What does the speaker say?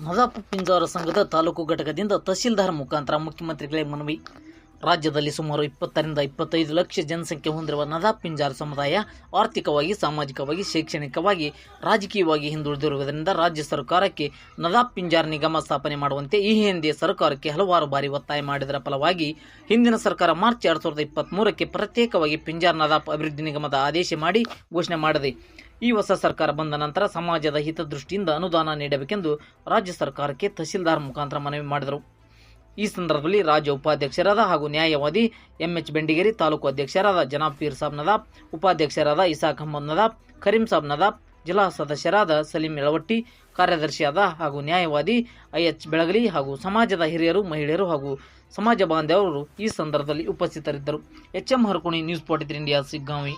ನದಾಫ್ ಪಿಂಜಾರ ಸಂಘದ ತಾಲೂಕು ಘಟಕದಿಂದ ತಹಸೀಲ್ದಾರ್ ಮುಖಾಂತರ ಮುಖ್ಯಮಂತ್ರಿಗಳೇ ಮನವಿ ರಾಜ್ಯದಲ್ಲಿ ಸುಮಾರು ಇಪ್ಪತ್ತರಿಂದ ಇಪ್ಪತ್ತೈದು ಲಕ್ಷ ಜನಸಂಖ್ಯೆ ಹೊಂದಿರುವ ನದಾ ಪಿಂಜಾರ್ ಸಮುದಾಯ ಆರ್ಥಿಕವಾಗಿ, ಸಾಮಾಜಿಕವಾಗಿ, ಶೈಕ್ಷಣಿಕವಾಗಿ, ರಾಜಕೀಯವಾಗಿ ಹಿಂದುಳಿದಿರುವುದರಿಂದ ರಾಜ್ಯ ಸರ್ಕಾರಕ್ಕೆ ನದಾ ಪಿಂಜಾರ್ ನಿಗಮ ಸ್ಥಾಪನೆ ಮಾಡುವಂತೆ ಈ ಹಿಂದೆ ಸರ್ಕಾರಕ್ಕೆ ಹಲವಾರು ಬಾರಿ ಒತ್ತಾಯ ಮಾಡಿದರ ಫಲವಾಗಿ ಹಿಂದಿನ ಸರ್ಕಾರ ಮಾರ್ಚ್ ಎರಡು ಸಾವಿರದ ಇಪ್ಪತ್ತ್ಮೂರಕ್ಕೆ ಪ್ರತ್ಯೇಕವಾಗಿ ಪಿಂಜಾರ್ ನದಾಪ್ ಅಭಿವೃದ್ಧಿ ನಿಗಮದ ಆದೇಶ ಮಾಡಿ ಘೋಷಣೆ ಮಾಡಿದೆ. ಈ ಹೊಸ ಸರ್ಕಾರ ಬಂದ ನಂತರ ಸಮಾಜದ ಹಿತದೃಷ್ಟಿಯಿಂದ ಅನುದಾನ ನೀಡಬೇಕೆಂದು ರಾಜ್ಯ ಸರ್ಕಾರಕ್ಕೆ ತಹಸೀಲ್ದಾರ್ ಮುಖಾಂತರ ಮನವಿ ಮಾಡಿದರು. ಈ ಸಂದರ್ಭದಲ್ಲಿ ರಾಜ್ಯ ಉಪಾಧ್ಯಕ್ಷರಾದ ಹಾಗೂ ನ್ಯಾಯವಾದಿ ಎಂಎಚ್ ಬೆಂಡಿಗೇರಿ ತಾಲೂಕು ಅಧ್ಯಕ್ಷರಾದ ಜನಾಬ್ ಪೀರ್ ಸಾಬ್ ನದಾಬ್ ಉಪಾಧ್ಯಕ್ಷರಾದ ಇಸಾಕ್ ಅಹಮದ್ ನದಾಬ್ ಕರೀಂ ಸಾಬ್ ನದಾಬ್ ಜಿಲ್ಲಾ ಸದಸ್ಯರಾದ ಸಲೀಂ ಯಳವಟ್ಟಿ, ಕಾರ್ಯದರ್ಶಿಯಾದ ಹಾಗೂ ನ್ಯಾಯವಾದಿ ಐಎಚ್ ಬೆಳಗಲಿ ಹಾಗೂ ಸಮಾಜದ ಹಿರಿಯರು, ಮಹಿಳೆಯರು ಹಾಗೂ ಸಮಾಜ ಬಾಂಧವರು ಈ ಸಂದರ್ಭದಲ್ಲಿ ಉಪಸ್ಥಿತರಿದ್ದರು. H M Harakuni news port India, Shiggaon.